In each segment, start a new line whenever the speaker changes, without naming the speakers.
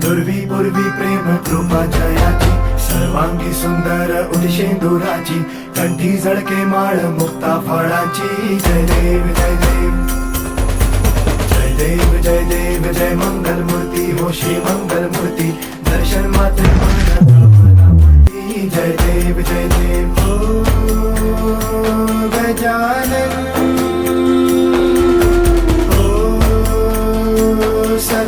दुर्वी, पूर्वी प्रेम कृपा जयाची, सर्वांगी सुंदर उदिशेंदुराची कंठी झळके माळ मुक्ता फळाची. जय देव जय देव. जय देव जय देव, जय मंगल मूर्ती हो श्री मंगल मूर्ती दर्शन मात्र जय देव जय देव. गजानन.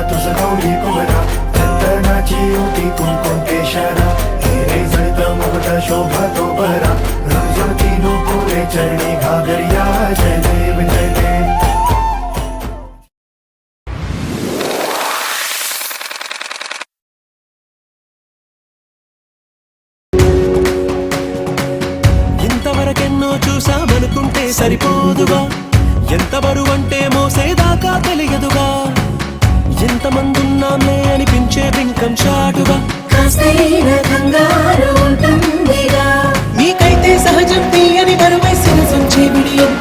तुझ गौरी कोरा चंदनाची होती कुंकुम केशरा हिरे जळत मुगट शोभा तो बरा रजती पुरे चरणी घागरिया जय देव जय देव
ఇంతవరకెన్నో చూసామనుకుంటే సరిపోదుగా ఎంత బరువంటే మోసేదాకా తెలియదుగా ఎంతమందున్నామే అనిపించే బింకం చాటుగా. నీకైతే సహజం తీయని బరువై సిరసొంచే బిడియం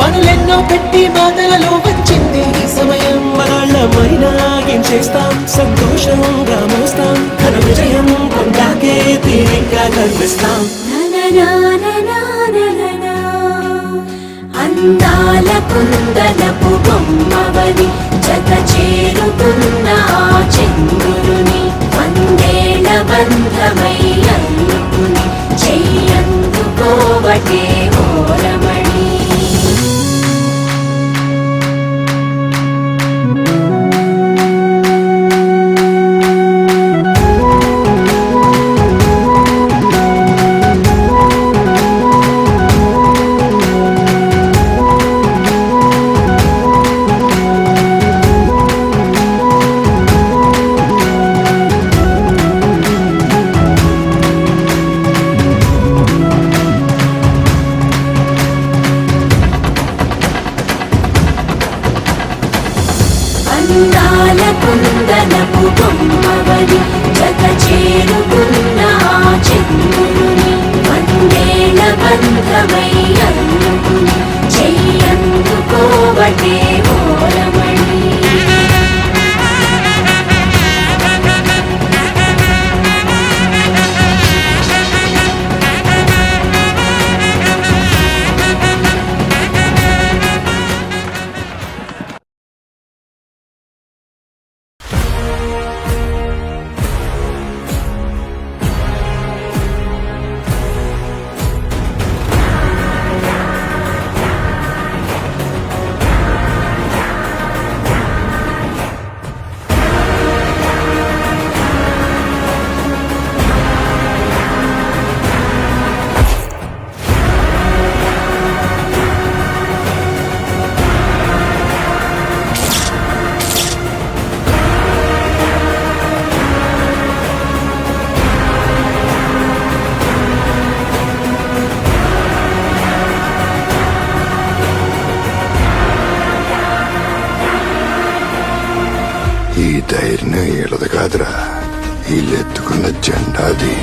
పనులెన్నో పెట్టి బాధలలో వచ్చింది ఈ సమయం. మనాళ్ళమైనా ఏం చేస్తాం? సంతోషంగా మోస్తాం ఘన విజయం పొందాకే తీరిగ్గా కనిపిస్తాం.
అందాల కుందనపు బొమ్మవని జత చేరుకున్న ఆ చంద్రుని వందేళ్ళ బంధమై అందుకుని చెయ్యందుకోవటే అందాల కుందనపు బొమ్మవని జత చేరుకున్న ఆ చంద్రుని వందేళ్ళ బంధమై అల్లుకుని చెయ్యందుకోవటే
ఈ ధైర్యం వీళ్ళది కాదురా. వీళ్ళెత్తుకున్న జెండాది.